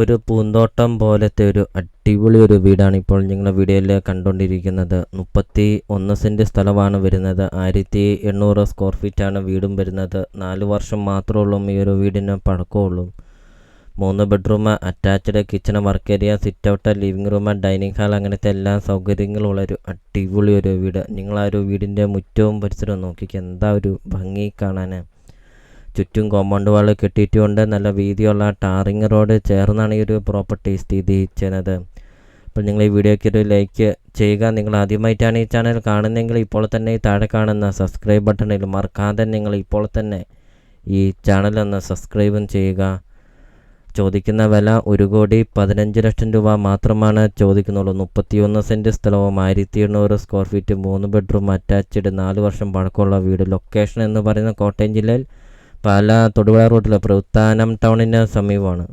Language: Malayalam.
ഒരു പൂന്തോട്ടം പോലത്തെ ഒരു അടിപൊളി ഒരു വീടാണ് ഇപ്പോൾ നിങ്ങളുടെ വീഡിയോയിൽ കണ്ടുകൊണ്ടിരിക്കുന്നത്. മുപ്പത്തി ഒന്ന് സെന്റ് സ്ഥലമാണ് വരുന്നത്. ആയിരത്തി എണ്ണൂറ് സ്ക്വയർ ഫീറ്റാണ് വീടും വരുന്നത്. നാല് വർഷം മാത്രമേ ഉള്ളൂ ഈ ഒരു വീടിന് പഴക്കമുള്ളൂ. മൂന്ന് bedroom attached kitchen work area sit out living room dining hall അങ്ങനത്തെ എല്ലാ സൗകര്യങ്ങളുള്ള ഒരു അടിപൊളി ഒരു വീട്. നിങ്ങൾ ആ ഒരു വീടിന്റെ മുറ്റവും പരിസരവും നോക്കിക്കുക എന്താ ഒരു ഭംഗി കാണാൻ. ചുറ്റും കോമ്പൗണ്ട് വാൾ കെട്ടിയിട്ടുകൊണ്ട് നല്ല വീതിയുള്ള ടാറിങ് റോഡ് ചേർന്നാണ് ഈ ഒരു പ്രോപ്പർട്ടി സ്ഥിതി ചെയ്യുന്നത് അപ്പോൾ നിങ്ങൾ ഈ വീഡിയോയ്ക്ക് ഒരു ലൈക്ക് ചെയ്യുക. നിങ്ങൾ ആദ്യമായിട്ടാണ് ഈ ചാനൽ കാണുന്നതെങ്കിൽ ഇപ്പോൾ തന്നെ ഈ താഴെ കാണുന്ന സബ്സ്ക്രൈബ് ബട്ടണിൽ മറക്കാതെ നിങ്ങൾ ഇപ്പോൾ തന്നെ ഈ ചാനൽ ഒന്ന് സബ്സ്ക്രൈബും ചെയ്യുക. ചോദിക്കുന്ന വില ഒരു കോടി പതിനഞ്ച് ലക്ഷം രൂപ മാത്രമാണ് ചോദിക്കുന്നുള്ളൂ. മുപ്പത്തിയൊന്ന് സെന്റ് സ്ഥലവും ആയിരത്തി എണ്ണൂറ് സ്ക്വയർ ഫീറ്റ് മൂന്ന് ബെഡ്റൂം അറ്റാച്ച്ഡ് നാല് വർഷം പഴക്കമുള്ള വീട്. ലൊക്കേഷൻ എന്ന് പറയുന്ന കോട്ടയം ജില്ലയിൽ പാല തൊടുപുഴ റോഡിലെ പ്രവൃത്താനം ടൗണിന് സമീപമാണ്.